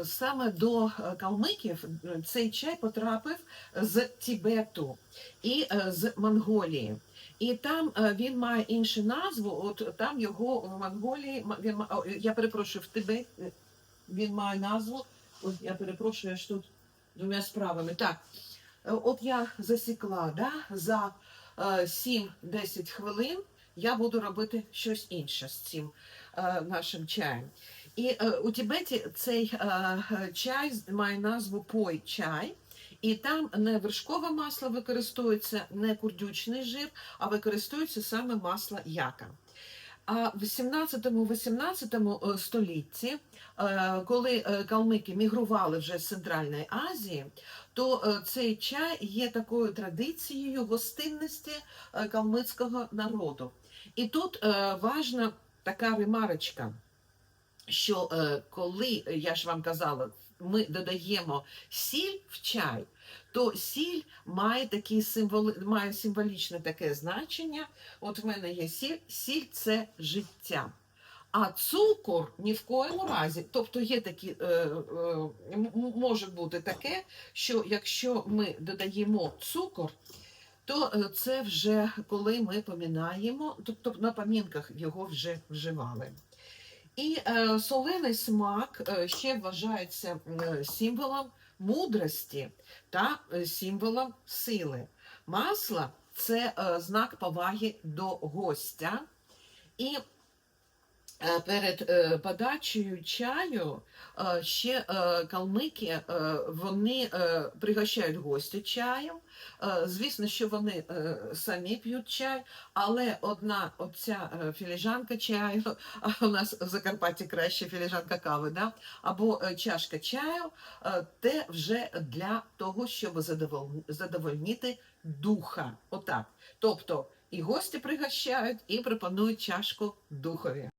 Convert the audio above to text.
е, саме до е, калмиків е, цей чай потрапив з Тібету і з Монголії. І там він має іншу назву. От там його в Монголії він я перепрошую в Тибеті він має назву. От я перепрошую, я ж тут двома справами. Так, от я засікла, да, за е, 7-10 хвилин я буду робити щось інше з цим нашим чаєм. І е, у Тібеті цей е, е, чай має назву пой чай. І там не вершкове масло використовується, не курдючний жир, а використовується саме масло яка. А в 17-18 столітті, е, коли е, калмики мігрували вже з Центральної Азії, то е, цей чай є такою традицією гостинності е, калмицького народу. І тут е, важна така ремарочка, що е, коли е, я ж вам казала, ми додаємо сіль в чай, то сіль має такі символи, має символічне таке значення. От в мене є сіль, сіль це життя. А цукор ні в коєму разі, тобто є такі, е, е, може бути таке, що якщо ми додаємо цукор, то е, це вже коли ми помінаємо, тобто на помінках його вже вживали. І е, солений смак е, ще вважається е, символом мудрості та е, символом сили. Масло це знак поваги до гостя. І перед е, подачею чаю е, ще е, калмики е, вони е, пригощають гостя чаєм. Е, Звісно, що вони е, самі п'ють чай, але одна оця е, філіжанка чаю, у нас в Закарпатті краще філіжанка кави, да? або е, чашка чаю, е, те вже для того, щоб задовольнити духа. Отак. Тобто і гості пригощають, і пропонують чашку духові.